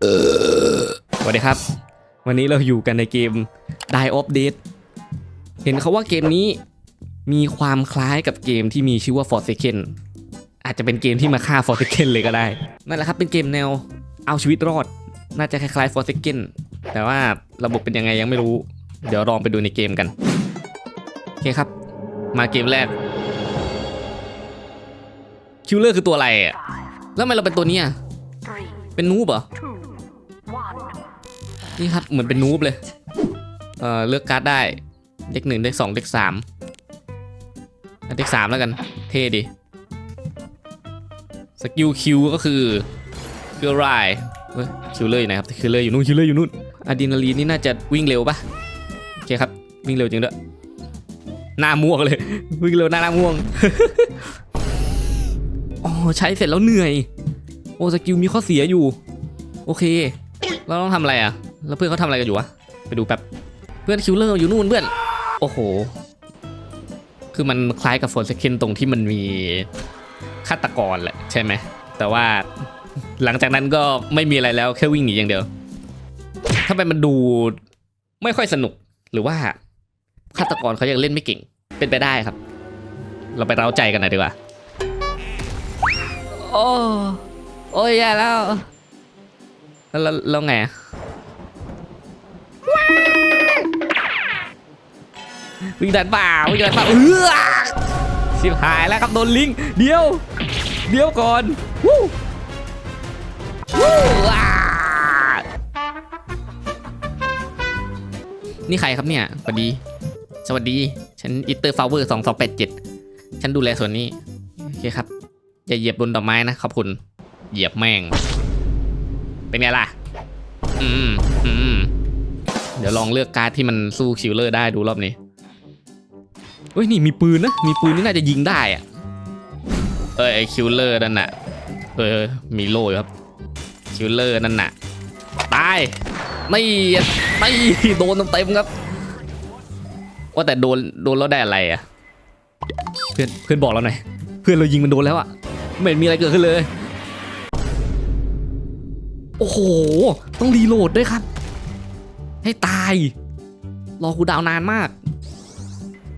สวัสดีครับ วันนี้เราอยู่กันในเกม Die of Dead เห็นเขาว่าเกมนี้มีความคล้ายกับเกมที่มีชื่อว่า Forsaken อาจจะเป็นเกมที่มาฆ่า Forsaken เลยก็ได้ นั่นแหละครับเป็นเกมแนวเอาชีวิตรอด น่าจะคล้ายๆ Forsaken แต่ว่าระบบเป็นยังไงยังไม่รู้ เดี๋ยวลองไปดูในเกมกัน โอเคครับ มาเกมแรก คิวเลอร์คือตัวอะไรอะ แล้วทำไมเราเป็นตัวนี้เป็นนูบเหรอ นี่ครับเหมือนเป็นนูบเลย เอ่อเลือกการ์ดได้ เด็กหนึ่งเด็กสองเด็กสามเด็กสามแล้วกัน เท่ดิสกิลคิวก็คือเกลือไรเฮ้ยคิวเลอร์อยู่ไหนครับคิวเลอร์อยู่นู่นคิวเลอร์อยู่นู่นอะดรีนาลีนนี่น่าจะวิ่งเร็วปะโอเคครับวิ่งเร็วจริงด้วยหน้าม่วงเลย วิ่งเร็วหน้าหน้าม่วงอ๋อใช้เสร็จแล้วเหนื่อย โอ้สกิลมีข้อเสียอยู่ โอเค เราต้องทำอะไรอะ แล้วเพื่อนเขาทำอะไรกันอยู่วะ ไปดูแป๊บ เพื่อนคิวเลอร์อยู่นู่นเพื่อน โอ้โห คือมันคล้ายกับโฟนเซคินตรงที่มันมีฆาตกรแหละใช่ไหม แต่ว่าหลังจากนั้นก็ไม่มีอะไรแล้วแค่วิ่งหนีอย่างเดียวทำไมมันดูไม่ค่อยสนุกหรือว่าฆาตกรเขายังเล่นไม่เก่ง เป็นไปได้ครับ เราไปเร้าใจกันหน่อยดีกว่า โอ้ โอ้ยแย่แล้ว แล้วแล้วแล้วไงอะ วิ่งดันเปล่าวิ่งดันเปล่าเออชิบหายแล้วครับโดนลิงเดียว เดียวก่อนวู้วู้อ่านี่ใครครับเนี่ยสวัสดี สวัสดี ฉันอิตเตอร์ฟลาวเวอร์สองสองแปดเจ็ดฉันดูแลส่วนนี้ โอเคครับ อย่าเหยียบบนดอกไม้นะขอบคุณ เหยียบแม่ง เป็นไงล่ะ อืม อืม เดี๋ยวลองเลือกการ์ดที่มันสู้คิวเลอร์ได้ดูรอบนี้เฮ้ยนี่มีปืนนะ มีปืนนี่น่าจะยิงได้อะเอ้ยไอ้คิวเลอร์นั่นน่ะ เออมีโล่อยู่ครับคิวเลอร์นั่นน่ะตายไม่ไม่โดนเต็มๆครับว่าแต่โดนโดนแล้วได้อะไรอะเพื่อนเพื่อนบอกเราหน่อยเพื่อนเรายิงมันโดนแล้วอะไม่เห็นมีอะไรเกิดขึ้นเลย โอ้โห ต้องรีโหลดด้วยครับ ให้ตาย รอคูลดาวน์นานมาก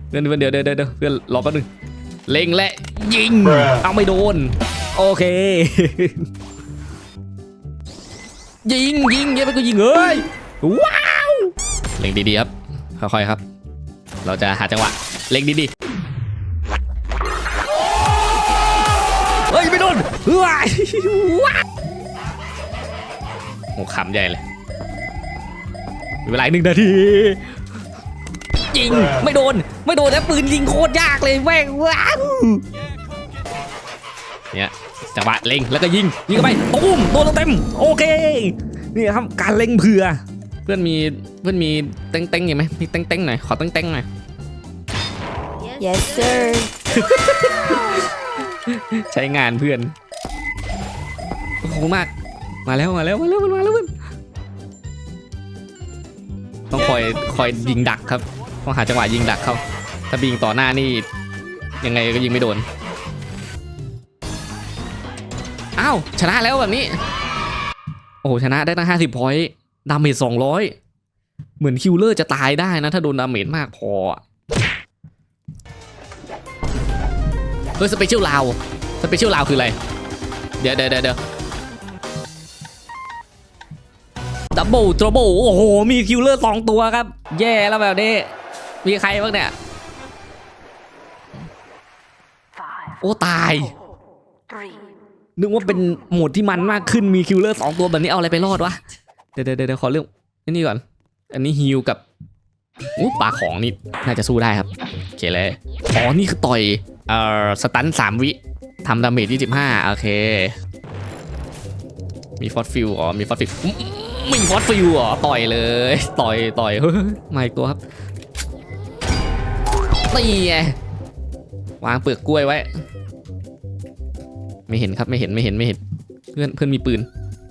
เดี๋ยวเดี๋ยวเดี๋ยวเดี๋ยวเดี๋ยวเพื่อนรอแป๊บนึงเล็งและยิง เอาไม่โดน โอเค ยิงยิงเยอะไปก็ยิงเอ้ยว้าวเล็งดีๆครับค่อยๆครับ เราจะหาจังหวะเล็งดีๆเฮ้ยไม่โดนว้ายว้าวโอ้ขำใหญ่เลยมี เวลาอีกหนึ่งนาทียิงไม่โดนไม่โดนแล้วปืนยิงโคตรยากเลยแม่งว้าวเนี่ยจังหวะเล็งแล้วก็ยิงยิงเข้าไปตุ้มโดนเต็มๆโอเคนี่ครับการเล็งเผื่อ เพื่อนมีเพื่อนมีเต้งเต้งๆอยู่ไหมมีเต้งเต้งๆหน่อยขอเต้งเต้งๆหน่อย Yes sir ใช้งานเพื่อนขอบคุณมากมาแล้วมาแล้วมาแล้วมันมาแล้วมัน ต้องคอยคอยยิงดักครับต้องหาจังหวะยิงดักเขาถ้าบิงต่อหน้านี่ยังไงก็ยิงไม่โดนอ้าวชนะแล้วแบบนี้ โอ้โหชนะได้ตั้งห้าสิบพอยต์ดาเมจสองร้อยเหมือนคิวเลอร์จะตายได้นะ ถ้าโดนดาเมจมากพอเฮ้ยสเปเชียลลาวสเปเชียลลาวคืออะไร เดี๋ยวเดี๋ยวเดี๋ยว ดับเบิลทรเบิลโอ้โห มีคิวเลอร์สองตัวครับ แย่แล้วแบบนี้ มีใครบ้างเนี่ย โอ้ ตาย นึกว่าเป็นโหมดที่มันมากขึ้นมีคิวเลอร์สองตัวแบบนี้เอาอะไรไปรอดวะ เดี๋ยวเดี๋ยวเดี๋ยวขอเรื่องนนี้ก่อน อันนี้ฮิวกับอู้ปลาของนี่น่าจะสู้ได้ครับโอเคเลยอ๋อนี่คือต่อยเอ่อสตันสามวิทำดาเมจที่สิบห้าโอเค มีฟอสฟิลอ๋อมีฟอสฟิล มีฟอสฟิลอ๋อต่อยเลย ต่อยต่อยเฮ้ยมาอีกตัวครับนี่ไงวางเปลือกกล้วยไว้ ไม่เห็นครับไม่เห็นไม่เห็นไม่เห็น เพื่อนเพื่อนมีปืน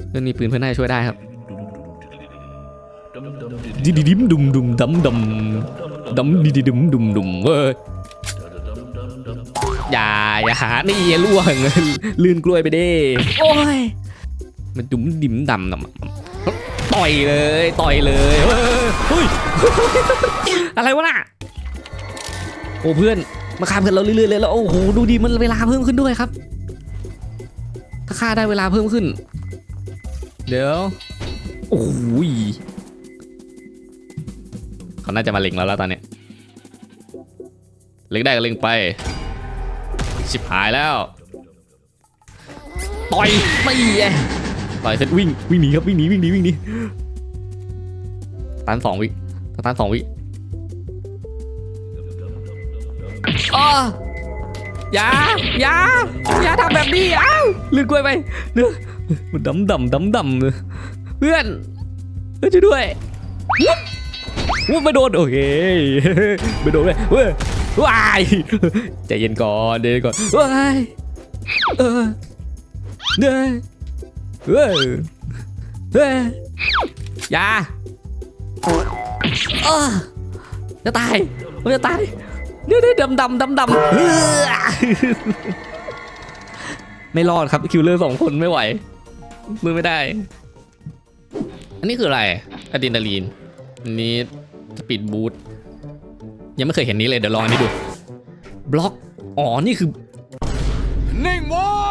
เพื่อนมีปืนเพื่อนน่าจะช่วยได้ครับดิดิดิมดุมดุมดำดำดำดิดิดิมดุมดุมเว้ยอย่าอย่าหานี่ล่วงลื่นกล้วยไปดิโอ้ยมันดุมดิมดำดำ ต่อยเลยต่อยเลยเฮ้ยเฮ้ยอะไรวะน่ะโอ้เพื่อนมาฆ่าเพื่อนเราเรื่อยๆเลยแล้วโอ้โหดูดีมันเวลาเพิ่มขึ้นด้วยครับ ถ้าฆ่าได้เวลาเพิ่มขึ้น เดี๋ยวโอ้ยเขาน่าจะมาเล็งเราแล้วตอนนี้เล็งได้ก็เล็งไปชิบหายแล้วต่อยไม่แย่ ต่อยเสร็จวิ่งวิ่งหนีครับวิ่งหนีวิ่งหนีวิ่งหนีตันสองวิตันสองวิอ้ออย่าอย่าอย่าทำแบบนี้อ้าวลืมกล้วยไปเนื้อมันดำดำดำดำเพื่อนเพื่อนช่วยด้วยวุ้บไม่โดนโอเคไม่โดนเลยเว้ยว้ายใจเย็นก่อนเดี๋ยวก่อนว้ายเออเด้อ เฮ้ยเฮ้ยอยาเออจะตายผมจะตายเดี๋ยวเดี๋ยวดำดำดำดำไม่รอดครับคิวเลอร์สองคนไม่ไหวมือไม่ได้ อันนี้คืออะไรอะดรีนาลีนอันนี้สปีดบูทยังไม่เคยเห็นนี้เลยเดี๋ยวลองอันนี้ดู บล็อก อ๋อ นี่คือหนิ่งว้เ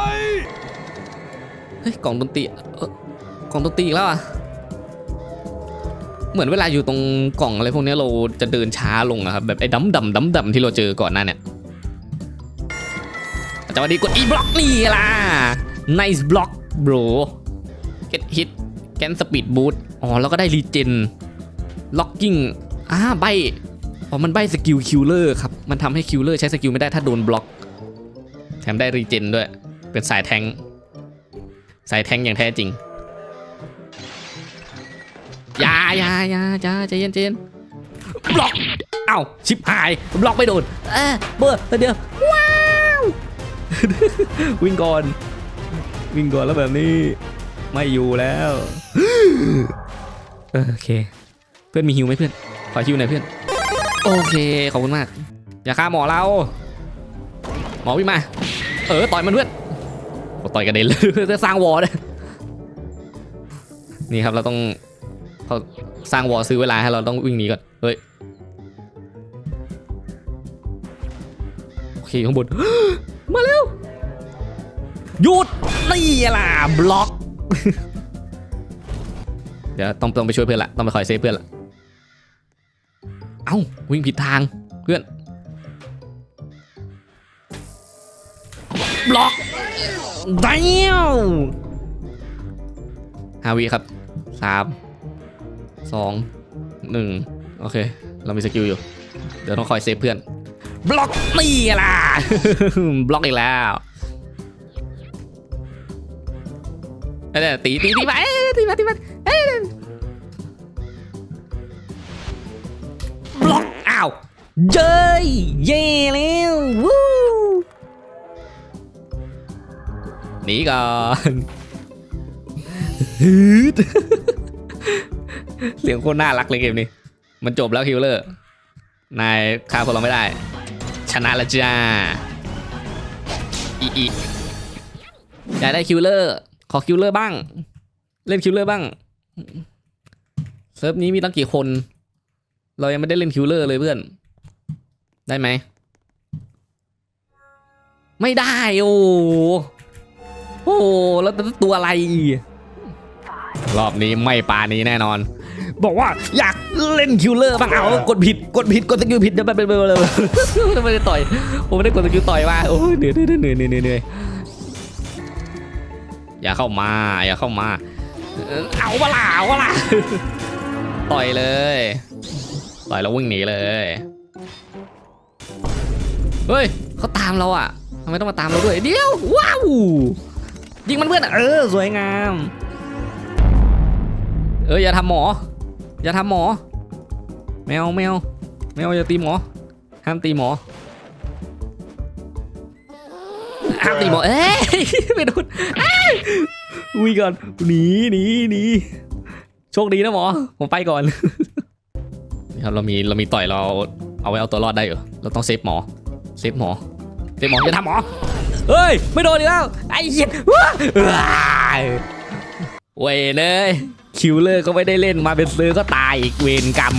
ฮ้ยกล่องดนตรีกล่องดนตรีอีกแล้วอะเหมือนเวลาอยู่ตรงกล่องอะไรพวกนี้เราจะเดินช้าลงอะครับแบบไอ้ดำดำดำดำที่เราเจอก่อนหน้าเนี่ยจะมาดีกด e block นี่ล่ะ nice block bro get hit can speed boot อ๋อแล้วก็ได้ regen locking อ่าใบอ๋อมันใบสกิลคิลเลอร์ครับ มันทำให้คิลเลอร์ใช้สกิลไม่ได้ถ้าโดนบล็อก แถมได้ regen ด้วย เป็นสายแทง สายแทงอย่างแท้จริงยายายาอย่าใจเย็นใจเย็นบล็อกเอ้าชิบหายบล็อกไม่โดนเออเบอร์เดี๋ยวว้าววิ่งก่อนวิ่งก่อนแล้วแบบนี้ไม่อยู่แล้วโอเค เพื่อนมีฮิวไหมเพื่อนขอฮิวหน่อยเพื่อน โอเคขอบคุณมาก อย่าฆ่าหมอเรา หมอวิ่งมา เออต่อยมันเพื่อน ต่อยกระเด็นเลยจะสร้างวอลเลยนี่ครับเราต้องเขาสร้างวอลซื้อเวลาให้เราต้องวิ่งหนีก่อนเฮ้ยโอเคข้างบนมาเร็วหยุดนี่ล่ะบล็อกเดี๋ยวต้องต้องไปช่วยเพื่อนละต้องไปคอยเซฟเพื่อนละเอ้าวิ่งผิดทางเพื่อน บล็อกเดียวฮาวิครับสามสองหนึ่งโอเค เรามีสกิลอยู่ เดี๋ยวต้องคอยเซฟเพื่อน บล็อกนี่ล่ะ บล็อกอีกแล้วเอ้ยตีตีตีไปเอ้ยตีมาตีมาเอ้ยบล็อกอ้าวเย้ยเย่แล้ววู้ หนีก่อนเสียงโคตรน่ารักเลยเกมนี้ มันจบแล้วคิวเลอร์ นายฆ่าพวกเราไม่ได้ ชนะละจ้า อีอีอยากได้คิวเลอร์ ขอคิวเลอร์บ้าง เล่นคิวเลอร์บ้าง เซิร์ฟนี้มีตั้งกี่คน เรายังไม่ได้เล่นคิวเลอร์เลยเพื่อน ได้ไหม ไม่ได้โอ้ อ้โหแล้วตัวอะไร รอบนี้ไม่ปานี้แน่นอน บอกว่าอยากเล่นคิวเลอร์บ้างเอากดผิดกดผิดกดสกิลผิดเดี๋ยวไปไปไปเลยไม่ได้ต่อยผมไม่ได้กดสกิลต่อยมาโอ้ยเหนื่อยเหนื่อยเหนื่อยเหนื่อยเหนื่อยอย่าเข้ามา อย่าเข้ามา เอาเวลาเอาเวลาต่อยเลยต่อยแล้ววิ่งหนีเลยเฮ้ยเขาตามเราอะทำไมต้องมาตามเราด้วยเดี๋ยวว้าว ยิงมันเพื่อนเออสวยงาม เอออย่าทำหมอ อย่าทำหมอ แมวแมวแมวอย่าตีหมอ ห้ามตีหมอห้ามตีหมอเอ้ยไม่โดนเอ้ยวิ่งก่อนหนีหนีหนีโชคดีนะหมอ ผมไปก่อนนี่ครับเรามีเรามีต่อยเราเอาไว้เอาตัวรอดได้อยู่เราต้องเซฟหมอเซฟหมอเซฟหมออย่าทำหมอ เฮ้ย ไม่โดนอีกแล้ว ไอ้เหี้ยว้าว้ยเวเนยคิวเลอร์ก็ไม่ได้เล่นมาเป็นซื้อก็ตายอีกเวรกรรม